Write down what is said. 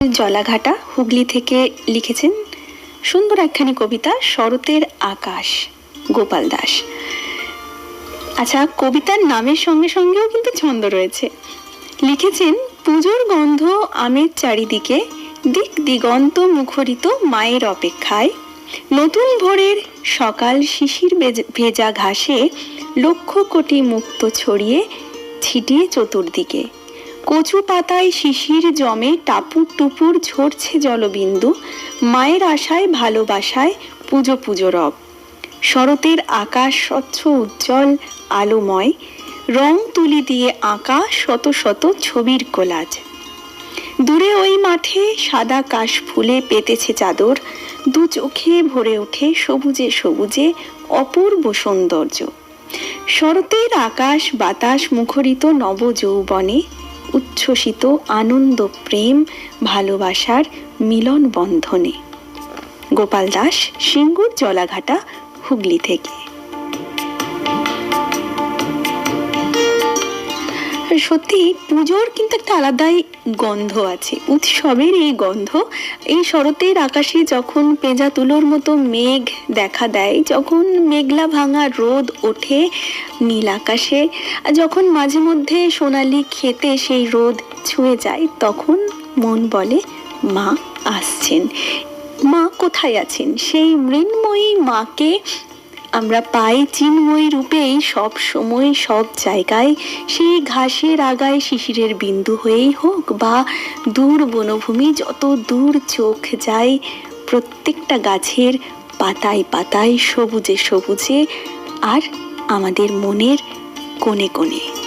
জলাঘাটা হুগলি থেকে লিখেছেন সুন্দর একখানি কবিতা, শরতের আকাশ, গোপাল দাস। আচ্ছা কবিতার নামের সঙ্গে সঙ্গেও কিন্তু ছন্দ রয়েছে। লিখেছেন, পুজোর গন্ধ আমের চারিদিকে, দিক দিগন্ত মুখরিত মায়ের অপেক্ষায়। নতুন ভোরের সকাল শিশির ভেজা ঘাসে লক্ষ কোটি মুক্ত ছড়িয়ে ছিটিয়ে চতুর্দিকে। কচু পাতায় শিশির জমে টাপুর টুপুর ঝরছে জলবিন্দু, মায়ের আশায় ভালোবাসায় পুজো পুজো রব। শরতের আকাশ স্বচ্ছ উজ্জ্বল, আলোময়, রং তুলি দিয়ে আঁকা শত শত ছবির কোলাজ। দূরে ওই মাঠে সাদা কাশ ফুলে পেতেছে চাদর, দু চোখে ভরে ওঠে সবুজে সবুজে অপূর্ব সৌন্দর্য। শরতের আকাশ বাতাস মুখরিত নব যৌবনে উচ্ছ্বসিত আনন্দ প্রেম ভালোবাসার মিলন বন্ধনে গোপাল দাস সিঙ্গুর জলাঘাটা হুগলি থেকে। সত্যি পুজোর কিন্তু একটা আলাদাই গন্ধ আছে, উৎসবের এই গন্ধ। এই শরতের আকাশে যখন পেঁজা তুলোর মতো মেঘ দেখা দেয়, যখন মেঘলা ভাঙা রোদ ওঠে নীল আকাশে, আর যখন মাঝে মধ্যে সোনালি খেতে সেই রোদ ছুঁয়ে যায়, তখন মন বলে, মা আসছেন। মা কোথায় আছেন? সেই মৃন্ময়ী মাকে আমরা পাই চিন্ময়ী রূপেই সব সময় সব জায়গায়। সেই ঘাসের আগায় শিশিরের বিন্দু হয়েই হোক বা দূর বনভূমি যত দূর চোখ যায়, প্রত্যেকটা গাছের পাতায় পাতায় সবুজে সবুজে আর আমাদের মনের কোণে কোণে।